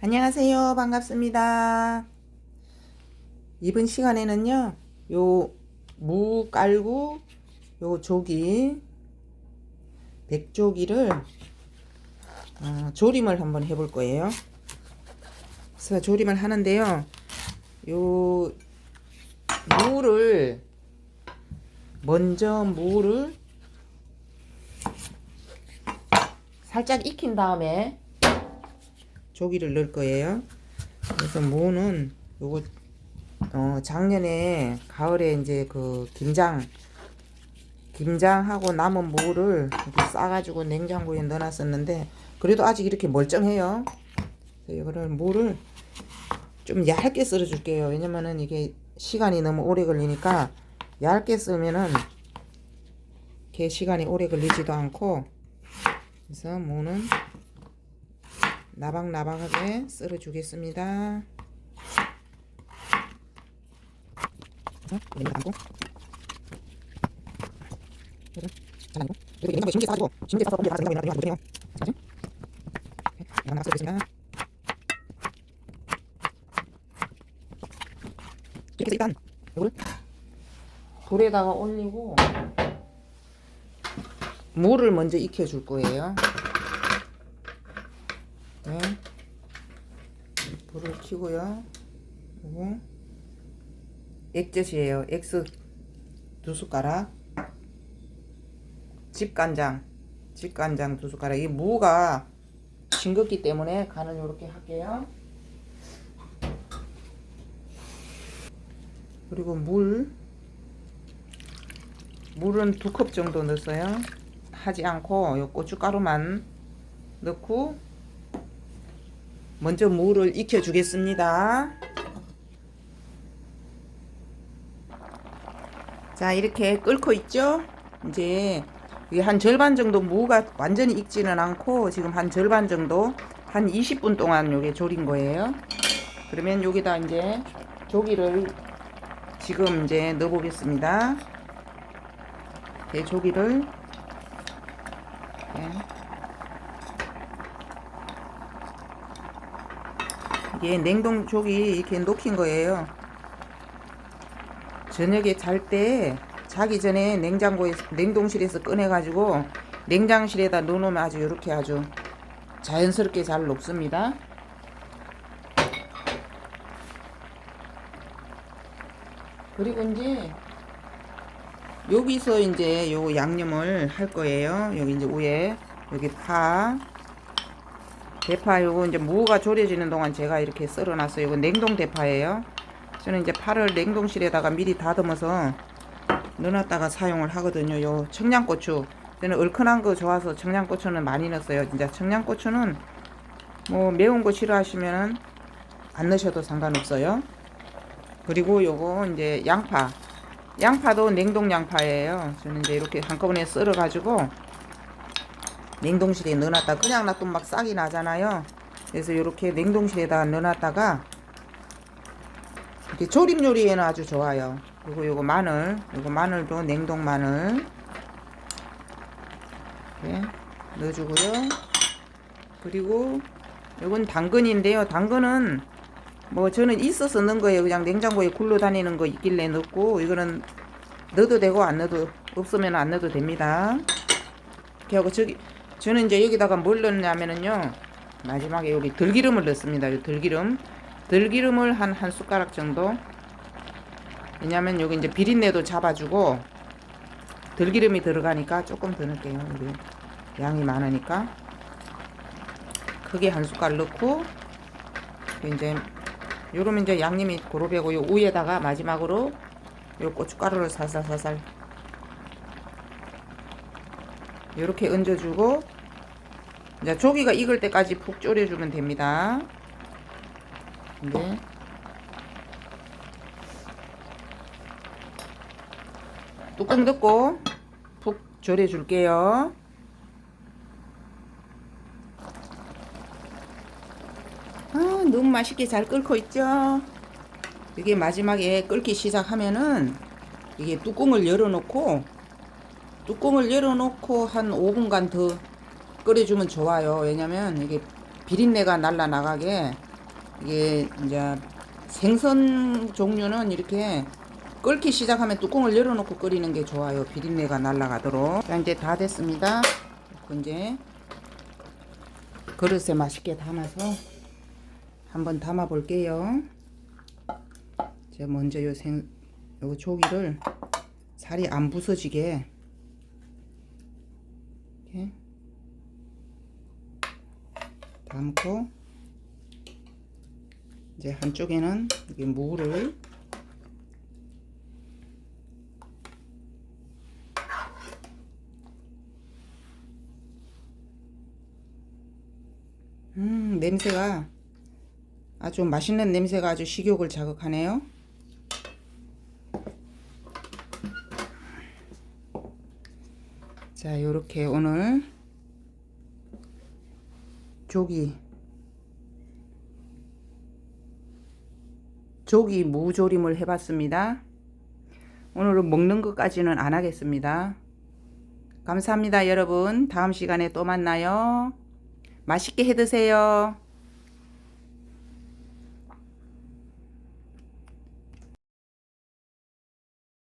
안녕하세요. 반갑습니다. 이번 시간에는요, 요 무 깔고 요 조기, 백조기를 어, 조림을 한번 해볼 거예요. 그래서 조림을 하는데요, 요 무를 먼저 무를 살짝 익힌 다음에 조기를 넣을 거예요. 그래서 무는 요거 어 작년에 가을에 이제 그 김장 김장하고 남은 무를 싸가지고 냉장고에 넣어놨었는데 그래도 아직 이렇게 멀쩡해요. 이거를 무를 좀 얇게 썰어줄게요. 왜냐면은 이게 시간이 너무 오래 걸리니까 얇게 썰면은 이렇게 시간이 오래 걸리지도 않고 그래서 무는 나박나박하게 썰어 주겠습니다. 냄비 담고 이거를 잘 아니고 그리고 냉장고에 짐게 싸가지고 짐게 싸서 옮겨 가서 냉장고에 넣어야 되거든요. 맞지? 나박 썰겠습니다. 이렇게 일단 이거를 불에다가 올리고 물을 먼저 익혀줄 거예요. 네. 불을 켜고요. 그리고 액젓이에요. 액젓 두 숟가락. 집간장, 집간장 두 숟가락. 이 무가 싱겁기 때문에 간을 이렇게 할게요. 그리고 물, 물은 두 컵 정도 넣었어요. 하지 않고 요 고춧가루만 넣고 먼저 물을 익혀 주겠습니다. 자, 이렇게 끓고 있죠? 이제 한 절반 정도 무가 완전히 익지는 않고 지금 한 절반 정도 한 20분 동안 요게 졸인 거예요. 그러면 여기다 이제 조기를 지금 이제 넣어 보겠습니다. 네, 조기를 네. 이게 냉동 조기 이렇게 녹힌 거예요. 저녁에 잘 때 자기 전에 냉장고에 냉동실에서 꺼내 가지고 냉장실에다 넣어 놓으면 아주 이렇게 아주 자연스럽게 잘 녹습니다. 그리고 이제 여기서 이제 요 양념을 할 거예요. 여기 이제 위에 여기 파 대파 요거 이제 무가 졸여지는 동안 제가 이렇게 썰어놨어요. 이거 냉동 대파예요. 저는 이제 파를 냉동실에다가 미리 다듬어서 넣어놨다가 사용을 하거든요. 요 청양고추 저는 얼큰한 거 좋아서 청양고추는 많이 넣었어요. 진짜 청양고추는 뭐 매운 거 싫어하시면 안 넣으셔도 상관없어요. 그리고 요거 이제 양파 양파도 냉동 양파예요. 저는 이제 이렇게 한꺼번에 썰어 가지고 냉동실에 넣어놨다 그냥 놔두면 막 싹이 나잖아요. 그래서 이렇게 냉동실에다 넣어놨다가 이렇게 조림 요리에는 아주 좋아요. 그리고 요거 마늘, 요거 마늘도 냉동 마늘 이렇게 넣어주고요. 그리고 요건 당근인데요. 당근은 뭐 저는 있어서 넣은 거예요. 그냥 냉장고에 굴러 다니는 거 있길래 넣고 이거는 넣어도 되고 안 넣어도 없으면 안 넣어도 됩니다. 이렇게 하고 저기 저는 이제 여기다가 뭘 넣냐면은요. 마지막에 여기 들기름을 넣습니다. 이 들기름. 들기름을 한 한 숟가락 정도. 왜냐면 여기 이제 비린내도 잡아주고 들기름이 들어가니까 조금 더 넣을게요. 여기 양이 많으니까 크게 한 숟갈 넣고 이제 요러면 이제 양념이 고루배고 요 위에다가 마지막으로 요 고춧가루를 살살살살 요렇게 얹어주고 이제 조기가 익을 때까지 푹 졸여주면 됩니다. 네. 뚜껑 덮고 푹 졸여줄게요. 아, 너무 맛있게 잘 끓고 있죠? 이게 마지막에 끓기 시작하면은 이게 뚜껑을 열어놓고 뚜껑을 열어놓고 한 5분간 더 끓여주면 좋아요. 왜냐면 이게 비린내가 날라 나가게 이게 이제 생선 종류는 이렇게 끓기 시작하면 뚜껑을 열어놓고 끓이는 게 좋아요. 비린내가 날아가도록. 자, 이제 다 됐습니다. 그리고 이제 그릇에 맛있게 담아서 한번 담아 볼게요. 제가 먼저 요 생, 요 조기를 살이 안 부서지게 이렇게 담고 이제 한쪽에는 이게 무를 음 냄새가 아주 맛있는 냄새가 아주 식욕을 자극하네요. 자, 요렇게 오늘 조기 조기 무조림을 해봤습니다. 오늘은 먹는 것까지는 안 하겠습니다. 감사합니다, 여러분. 다음 시간에 또 만나요. 맛있게 해 드세요.